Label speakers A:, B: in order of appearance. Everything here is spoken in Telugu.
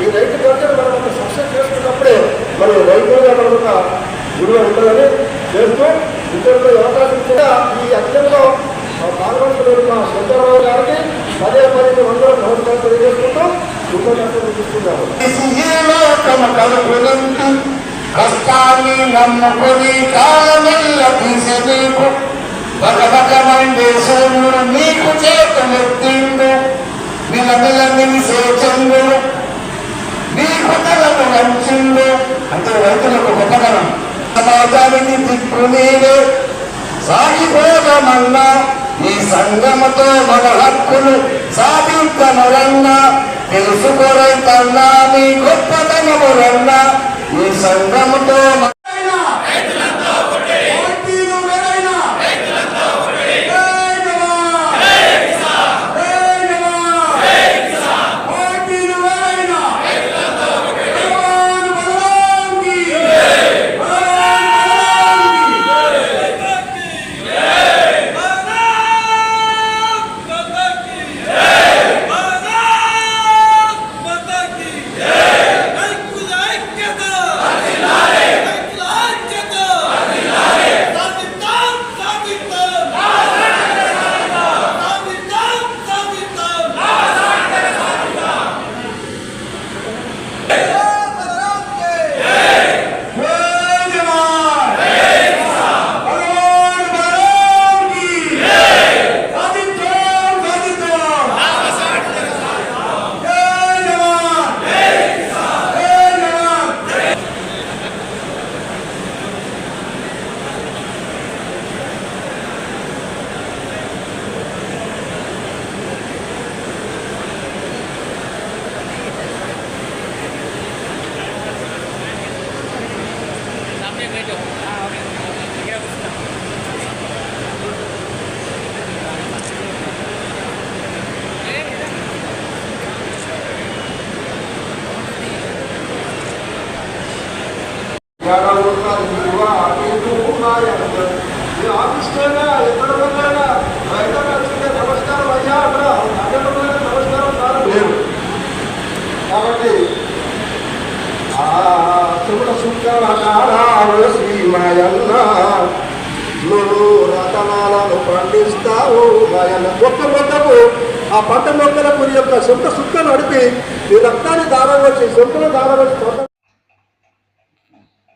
A: ఈ రైతు గర్జన మనం ఒక సక్సెస్ చేసుకున్నప్పుడే మనం రైతులుగా మనం ఒక గురువు ఉంటుందని చేస్తూ ఇతరులకు అవకాశం కూడా ఈ అత్యంలో పాల్గొంటున్న మా శంకరరావు గారికి పదే పది వందల నమస్కారం తెలియజేసుకుంటూ కృతజ్ఞతలు తీసుకున్నాము
B: లోకము కలుపునందు కష్టాన్ని నమ్ముకొని కాలమెల్ల తీసి నీకు బకబక మండే సూర్యుడు నీకు చేతులెత్తిండు నిలమిల నిలిసే చంద్రుడు నీకు తలను అంటే రైతులకు గొప్పతనం. సమాజానికి దిక్కు నీవే సాగిపోదమన్నా ఈ సంగమతో మన హక్కులు సాధించమరన్నా తెలుసుకోరైతన్నా నీ గొప్పతనమురన్నా ఈ సంగమతో
A: ఆఫీస్కైనా ఎక్కడ వెళ్ళైనా రైతులు వచ్చిందే నమస్కారం అయ్యా అక్కడ అడ్డంగా నమస్కారం కాదు లేరు కాబట్టి ఆ చుట సుఖాల శ్రీమయన్న. నువ్వు రతనాలను పండిస్తావు మాయన్న గొప్ప మొత్తము ఆ పంట మొక్కల నీ యొక్క సొంత సుక్కను అడిపి నీ రక్తాన్ని దారం వచ్చి సొంతను దారం వచ్చి